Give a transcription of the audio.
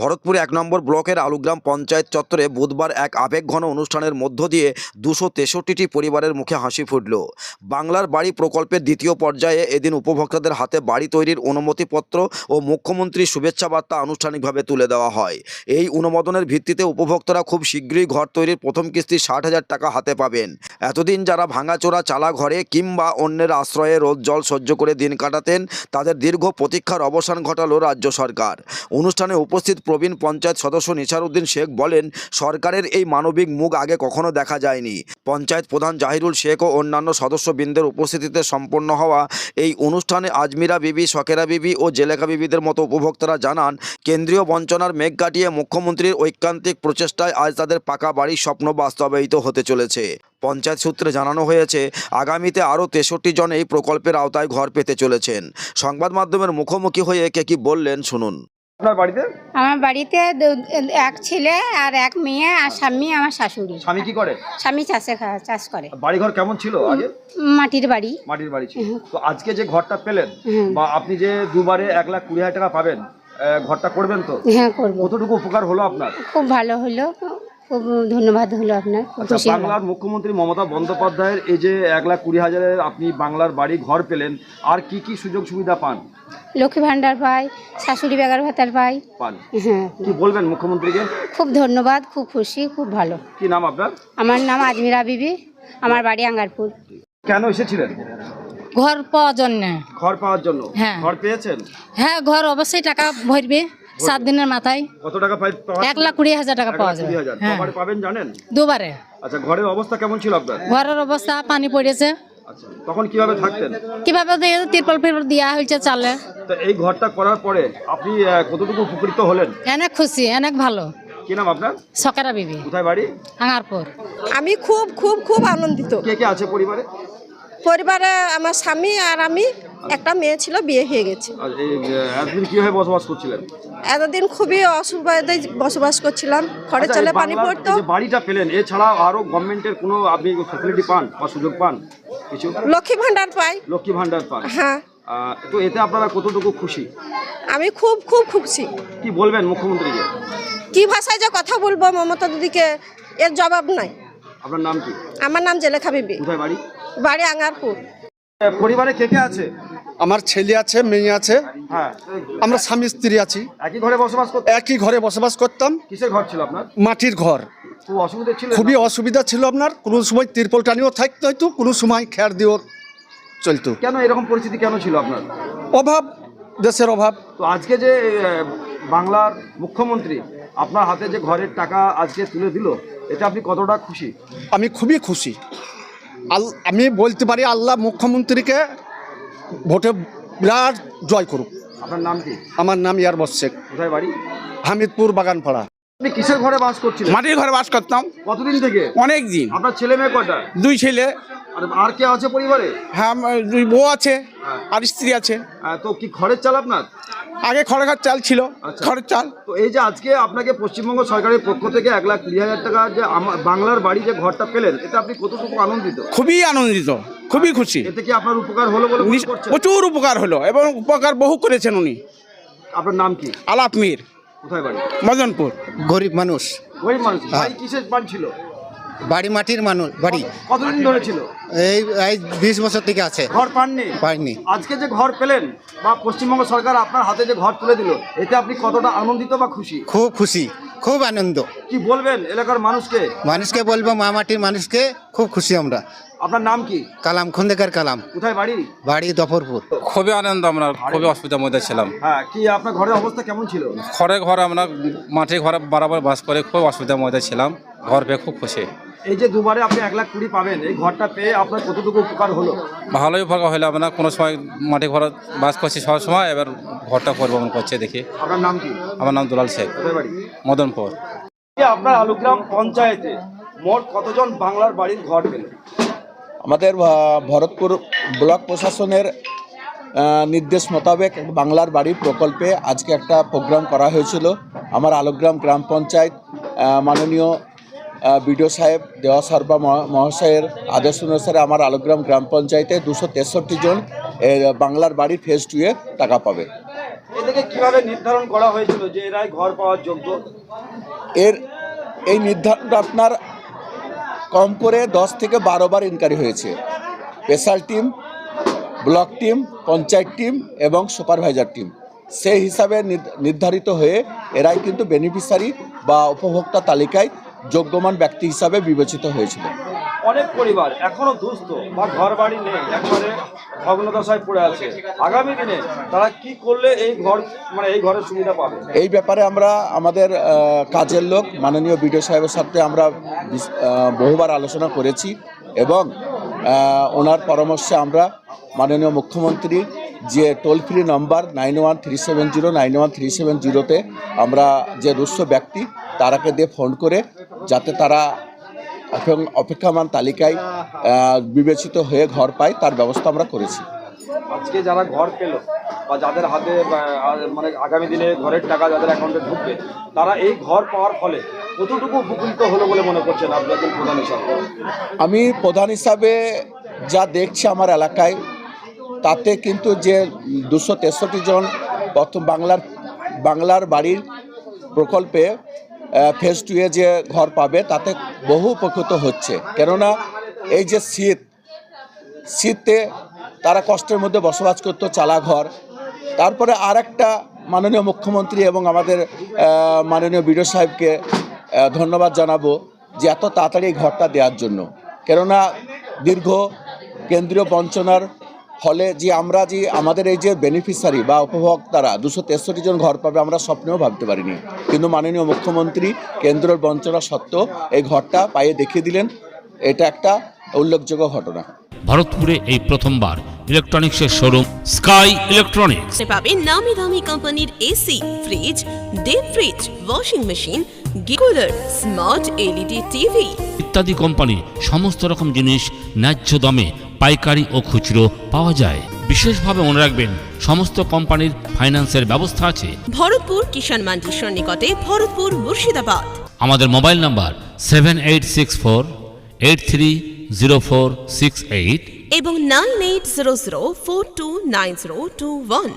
ভরতপুর এক নম্বর ব্লকের আলুগ্রাম পঞ্চায়েত চত্বরে বুধবার এক আবেগঘন অনুষ্ঠানের মধ্য দিয়ে দুশো তেষট্টিটি পরিবারের মুখে হাসি ফুটল। বাংলার বাড়ি প্রকল্পের দ্বিতীয় পর্যায়ে এদিন উপভোক্তাদের হাতে বাড়ি তৈরির অনুমতিপত্র ও মুখ্যমন্ত্রী শুভেচ্ছা বার্তা আনুষ্ঠানিকভাবে তুলে দেওয়া হয়। এই অনুমোদনের ভিত্তিতে উপভোক্তারা খুব শীঘ্রই ঘর তৈরির প্রথম কিস্তি ষাট হাজার টাকা হাতে পাবেন। এতদিন যারা ভাঙাচোরা চালা ঘরে কিংবা অন্যের আশ্রয়ে রোদ জল সহ্য করে দিন কাটাতেন, তাদের দীর্ঘ প্রতীক্ষার অবসান ঘটালো রাজ্য সরকার। অনুষ্ঠানে উপস্থিত প্রবীণ পঞ্চায়েত সদস্য নিসারউদ্দিন শেখ বলেন, সরকারের এই মানবিক মুখ আগে কখনো দেখা যায়নি। পঞ্চায়েত প্রধান জাহিরুল শেখ ও অন্যান্য সদস্যবৃন্দের উপস্থিতিতে সম্পন্ন হওয়া এই অনুষ্ঠানে আজমিরা বিবি শকেরা বিবি ও জেলেখা বিবিদের মতো উপভোক্তারা জানান, কেন্দ্রীয় বঞ্চনার মেঘ কাটিয়ে মুখ্যমন্ত্রীর ঐকান্তিক প্রচেষ্টায় আজ তাদের পাকা বাড়ির স্বপ্ন বাস্তবায়িত হতে চলেছে। পঞ্চায়েত সূত্রে জানানো হয়েছে, আগামীতে আরও তেষট্টি জন এই প্রকল্পের আওতায় ঘর পেতে চলেছেন। সংবাদ মাধ্যমের মুখোমুখি হয়ে কে কি বললেন শুনুন। আপনার বাড়িতে? আমার বাড়িতে দু- এক ছেলে আর এক মেয়ে আর স্বামী আমার শাশুড়ি। স্বামী কি করে? স্বামী চাষে খা- চাষ করে। বাড়িঘর কেমন ছিল আগে? মাটির বাড়ি। মাটির বাড়ি ছিল। তো আজকে যে ঘরটা পেলেন হুম। বা আপনি যে দুবারে এক লাখ কুড়ি হাজার টাকা পাবেন আহ, ঘরটা করবেন তো? হ্যাঁ করব। কতটুকু উপকার হলো আপনার? খুব ভালো হলো। খুব ধন্যবাদ হলো আপনার। খুব আচ্ছা খুশি হলাম। বাংলার মুখ্যমন্ত্রী মমতা বন্দ্যোপাধ্যায়ের এই যে এক লাখ কুড়ি হাজারের আপনি বাংলার বাড়ি ঘর পেলেন আর কি কি সুযোগ সুবিধা পান? লক্ষ্মী ভাণ্ডার পাই শাশুড়ি বেগার ভাতার পাই। পান। হ্যাঁ। কি বলবেন মুখ্যমন্ত্রীকে? খুব ধন্যবাদ খুব খুশি খুব ভালো। কি নাম আপনার? আমার নাম আজমিরা বিবি আমার বাড়ি আঙ্গারপুর। কেন এসেছিলেন? ঘর পাওয়ার জন্য। ঘর পাওয়ার জন্য? হ্যাঁ। ঘর পেয়েছেন? হ্যাঁ ঘর অবশ্যই টাকা ভরবে সাত দিনের মাথায়। কত টাকা পাই এক লাখ কুড়ি হাজার টাকা পাওয়া যাবে। কুড়ি হ্যাঁ। পাবেন জানেন? দুবারে। আচ্ছা ঘরের অবস্থা কেমন ছিল আপনার? ঘরের অবস্থা পানি পড়েছে। আচ্ছা তখন কীভাবে থাকতেন? কীভাবে তিরপল ফিরপল দেওয়া হয়েছে চালে। তো এই ঘরটা করার পরে আপনি কতটুকু উপকৃত হলেন? অনেক খুশি অনেক ভালো। কি নাম আপনার? সকেরা বিবি। কোথায় বাড়ি? আঙারপুর আমি খুব খুব খুব আনন্দিত। কে কে আছে পরিবারে? পরিবারে আমার স্বামী আর আমি একটা মেয়ে ছিল বিয়ে হয়ে গেছে। এতদিন কীভাবে বসবাস করছিলেন? এতদিন খুবই অসুবিধায় বসবাস করছিলাম। খড়ে আচ্ছা, চলে পানি পড়তো। বাড়িটা পেলেন এছাড়া আরও গভর্নমেন্টের কোনো আপনি ফ্যাসিলিটি পান বা সুযোগ পান? কিছু? লক্ষ্মী ভান্ডার পাই। লক্ষ্মী ভান্ডার পান। হ্যাঁ। তো এতে আপনারা কতটুকু খুশি? আমি খুব খুব খুশি। কি বলবেন মুখ্যমন্ত্রীকে? কি ভাষায় যে কথা বলব মমতা দিদিকে এর জবাব নাই। আপনার নাম কি? আমার নাম জেলেখা বিবি। কোথায় বাড়ি? বাড়ি আঙ্গারপুর। পরিবারে কে কে আছে? আমার ছেলে আছে মেয়ে আছে। হ্যাঁ। আমরা স্বামী স্ত্রী আছি। একই ঘরে বসবাস করতে একই ঘরে বসবাস করতাম। কিসের ঘর ছিল আপনার? মাটির ঘর। খুব অসুবিধা ছিল খুবই অসুবিধা ছিল আপনার। কোনো সময় তিরপল টানিও থাকতে হয়তো কোনো সময় খেয়ার দিয়েও চলতো। কেন এরকম পরিস্থিতি কেন ছিল আপনার? অভাব দেশের অভাব। তো আজকে যে বাংলার মুখ্যমন্ত্রী আপনার হাতে যে ঘরের টাকা আজকে তুলে দিল এটা আপনি কতটা খুশি? আমি খুবই খুশি। আল আমি বলতে পারি আল্লাহ মুখ্যমন্ত্রীকে ভোটে বিরাট জয় করুক। আপনার নাম কি? আমার নাম ইয়ারবস শেখ। কোথায় বাড়ি? হামিদপুর বাগানপাড়া। আপনি কিসের ঘরে বাস করছিলেন? মাটির ঘরে বাস করতাম। কতদিন থেকে? অনেক দিন। আপনার ছেলে মেয়ে কটা দুই ছেলে। আর আর কে আছে পরিবারে? হ্যাঁ আমার দুই বউ আছে আর স্ত্রী আছে। আহ, তো কি ঘরের চাল আপনার? আগে খড়ের চাল ছিল আচ্ছা। খড়ের চাল। তো এই যে আজকে আপনাকে পশ্চিমবঙ্গ সরকারের পক্ষ থেকে এক লাখ কুড়ি হাজার টাকা যে আমার বাংলার বাড়ি যে ঘরটা পেলেন এতে আপনি কতটুকু আনন্দিত? খুবই আনন্দিত খুবই খুশি। এতে কি আপনার উপকার হলো বলে মনে করছেন? প্রচুর উপকার হলো এবং উপকার বহু করেছেন উনি। আপনার নাম কি? আলাপ মীর কোথায় বাড়ি? মদনপুর। গরিব মানুষ। গরিব মানুষ। বাড়ি কিসের বাড়ি ছিল? বাড়ি মাটির মানুষ বাড়ি। কতদিন ধরে ছিল? এই এই বিশ বছর থেকে আছে। ঘর পাননি? পাইনি। আজকে যে ঘর পেলেন বা পশ্চিমবঙ্গ সরকার আপনার হাতে যে ঘর তুলে দিল এতে আপনি কতটা আনন্দিত বা খুশি? খুব খুশি খুব আনন্দ। কি বলবেন এলাকার মানুষকে? মানুষকে বলব মা মাটির মানুষকে খুব খুশি আমরা। আপনার নাম কি? কালাম খন্দেকার কালাম। কোথায় বাড়ি? বাড়ি দফরপুর। খুবই আনন্দ আমরা খুবই অসুবিধার মধ্যে ছিলাম। হ্যাঁ কি আপনার ঘরের অবস্থা কেমন ছিল? ঘরে ঘরে আমরা মাটির ঘরে বরাবর বাস করে খুব অসুবিধার মধ্যে ছিলাম। ঘর পেয়ে খুব খুশি। এই যে দুবারে আপনি এক লাখ কুড়ি পাবেন এই ঘরটা পেয়ে আপনার কতটুকু উপকার হলো? ভালোই ভাগ হলে আপনার কোনো সময় মাটি ঘর বাস করছি সব সময় এবার ঘরটা পরিবহন করছে দেখি। আপনার নাম কি? আমার নাম দুলাল শেখ। মদনপুর। আপনার আলুগ্রাম পঞ্চায়েতে মোট কতজন বাংলার বাড়ির ঘর পেলেন? আমাদের ভরতপুর ব্লক প্রশাসনের নির্দেশ মোতাবেক বাংলার বাড়ি প্রকল্পে আজকে একটা প্রোগ্রাম করা হয়েছিল। আমার আলোগ্রাম গ্রাম পঞ্চায়েত মাননীয় বিডিও সাহেব দেওয়া সর্বা মহা- মহাশয়ের আদেশ অনুসারে আমার আলোগ্রাম গ্রাম পঞ্চায়েতে দুশো তেষট্টি জন বাংলার বাড়ি ফেজ টুয়ে টাকা পাবে। কীভাবে নির্ধারণ করা হয়েছিল যে এরাই ঘর পাওয়ার যোগ্য? এর এই নির্ধারণটা আপনার কম করে দশ থেকে বারো বার ইনকোয়ারি হয়েছে। Special team block team panchayat team এবং সুপারভাইজার টিম সেই হিসাবে নির- নির্ধারিত হয়ে এরাই কিন্তু বেনিফিশিয়ারি বা উপভোক্তা তালিকায় যোগ্যমান ব্যক্তি হিসাবে বিবেচিত হয়েছিল। অনেক পরিবার এখনও দুস্থ বা ঘর বাড়ি নেই একবারে ভগ্নদশায় পড়ে আছে। আগামী দিনে তারা কি করলে এই ঘর মানে এই ঘরের সুবিধা পাবে? এই ব্যাপারে আমরা আমাদের কাজের লোক মাননীয় বিডিও সাহেবের সাথে আমরা বহুবার আলোচনা করেছি এবং ওনার পরামর্শে আমরা মাননীয় মুখ্যমন্ত্রী যে toll free number nine one three seven zero nine one three seven জিরোতে আমরা যে রুস্য ব্যক্তি তারাকে দিয়ে ফোন করে যাতে তারা অপেক্ষা- অপেক্ষামান তালিকায় বিবেচিত হয়ে ঘর পায় তার ব্যবস্থা আমরা করেছি। আজকে যারা ঘর পেল বা যাদের হাতে মানে আগামী দিনে ঘরের টাকা যাদের অ্যাকাউন্টে ঢুকবে তারা এই ঘর পাওয়ার ফলে কতটুকু উপকৃত হলো বলে মনে করছেন আপনি একজন প্রধান হিসাবে? আমি প্রধান হিসাবে যা দেখছি আমার এলাকায় তাতে কিন্তু যে দুশো তেষট্টি জন প্রথম বাংলার বাংলার বাড়ির প্রকল্পে ফেজ টুয়ে যে ঘর পাবে, তাতে বহু উপকৃত হচ্ছে। কেননা এই যে শীত, শীতে তারা কষ্টের মধ্যে বসবাস করতো চালা ঘর তারপরে আর একটা মাননীয় মুখ্যমন্ত্রী এবং আমাদের মাননীয় বিডিও সাহেবকে ধন্যবাদ জানাব যে এত তাড়াতাড়ি ঘরটা দেওয়ার জন্য। কেননা দীর্ঘ কেন্দ্রীয় বঞ্চনার ফলে যে আমরা যে আমাদের এই যে বেনিফিশিয়ারি বা উপভোক্তারা দুশো তেষট্টি জন ঘর পাবে আমরা স্বপ্নেও ভাবতে পারিনি। কিন্তু মাননীয় মুখ্যমন্ত্রী কেন্দ্রের বঞ্চনা সত্ত্বেও এই ঘরটা পায়ে দেখিয়ে দিলেন। এটা একটা উল্লেখযোগ্য ঘটনা। ভারতপুরে এই প্রথমবার ইলেকট্রনিক্সের শোরুম স্কাই ইলেকট্রনিক্স পাবেন নামি দামি কোম্পানির AC fridge deep fridge washing machine গিকুলার smart LED TV ইত্যাদি কোম্পানি সমস্ত রকম জিনিস ন্যায্য দামে পাইকারি ও খুচরো পাওয়া যায়। বিশেষভাবে মনে রাখবেন সমস্ত কোম্পানির ফাইন্যান্সের ব্যবস্থা আছে। ভরতপুর কিষাণ মান্ডির সন্নিকটে ভরতপুর মুর্শিদাবাদ। আমাদের mobile number seven eight six four eight three zero four six eight এবং nine eight zero zero four two nine zero two one